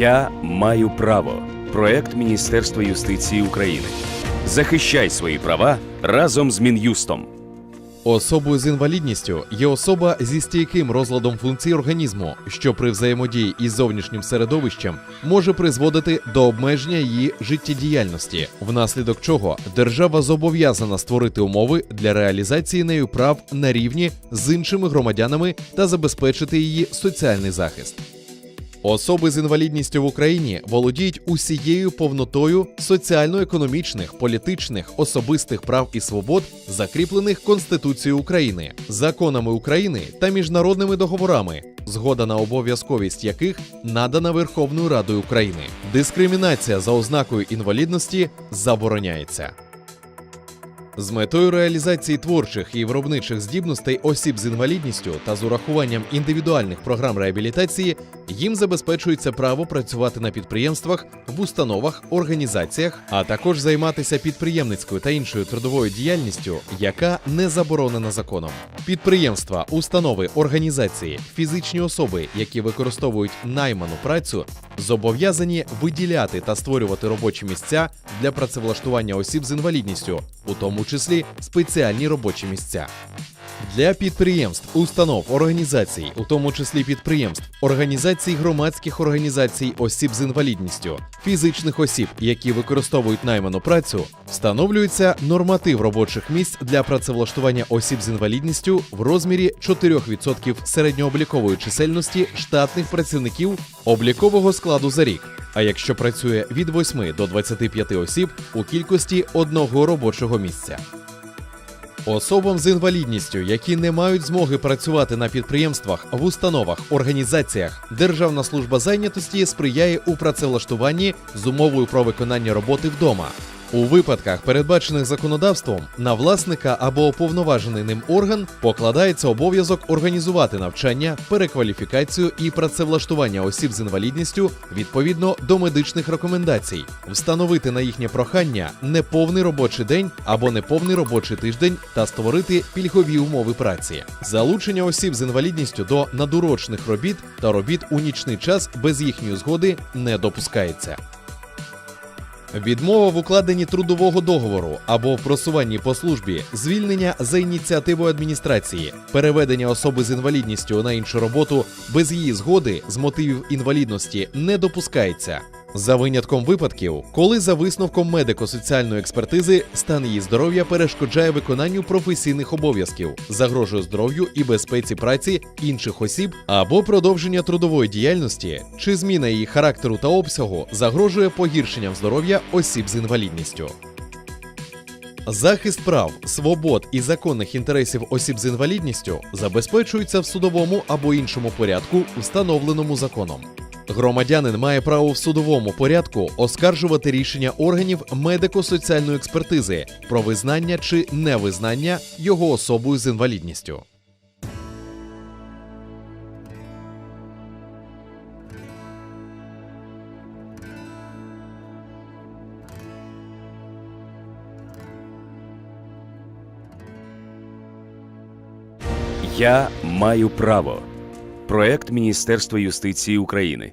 Я маю право. Проект Міністерства юстиції України. Захищай свої права разом з Мін'юстом. Особою з інвалідністю є особа зі стійким розладом функцій організму, що при взаємодії із зовнішнім середовищем може призводити до обмеження її життєдіяльності, внаслідок чого держава зобов'язана створити умови для реалізації нею прав на рівні з іншими громадянами та забезпечити її соціальний захист. Особи з інвалідністю в Україні володіють усією повнотою соціально-економічних, політичних, особистих прав і свобод, закріплених Конституцією України, законами України та міжнародними договорами, згода на обов'язковість яких надана Верховною Радою України. Дискримінація за ознакою інвалідності забороняється. З метою реалізації творчих і виробничих здібностей осіб з інвалідністю та з урахуванням індивідуальних програм реабілітації їм забезпечується право працювати на підприємствах, в установах, організаціях, а також займатися підприємницькою та іншою трудовою діяльністю, яка не заборонена законом. Підприємства, установи, організації, фізичні особи, які використовують найману працю, зобов'язані виділяти та створювати робочі місця для працевлаштування осіб з інвалідністю, у тому числі спеціальні робочі місця. Для підприємств, установ, організацій, у тому числі підприємств, організацій громадських організацій осіб з інвалідністю, фізичних осіб, які використовують найману працю, встановлюється норматив робочих місць для працевлаштування осіб з інвалідністю в розмірі 4% середньооблікової чисельності штатних працівників облікового складу за рік. А якщо працює від 8 до 25 осіб у кількості одного робочого місця. Особам з інвалідністю, які не мають змоги працювати на підприємствах, в установах, організаціях, Державна служба зайнятості сприяє у працевлаштуванні з умовою про виконання роботи вдома. У випадках, передбачених законодавством, на власника або уповноважений ним орган покладається обов'язок організувати навчання, перекваліфікацію і працевлаштування осіб з інвалідністю відповідно до медичних рекомендацій, встановити на їхнє прохання неповний робочий день або неповний робочий тиждень та створити пільгові умови праці, залучення осіб з інвалідністю до надурочних робіт та робіт у нічний час без їхньої згоди не допускається. Відмова в укладенні трудового договору або в просуванні по службі, звільнення за ініціативою адміністрації, переведення особи з інвалідністю на іншу роботу без її згоди з мотивів інвалідності не допускається. За винятком випадків, коли за висновком медико-соціальної експертизи стан її здоров'я перешкоджає виконанню професійних обов'язків, загрожує здоров'ю і безпеці праці інших осіб або продовження трудової діяльності, чи зміна її характеру та обсягу загрожує погіршенням здоров'я осіб з інвалідністю. Захист прав, свобод і законних інтересів осіб з інвалідністю забезпечується в судовому або іншому порядку, встановленому законом. Громадянин має право в судовому порядку оскаржувати рішення органів медико-соціальної експертизи про визнання чи невизнання його особою з інвалідністю. Я маю право. Проект Міністерства юстиції України.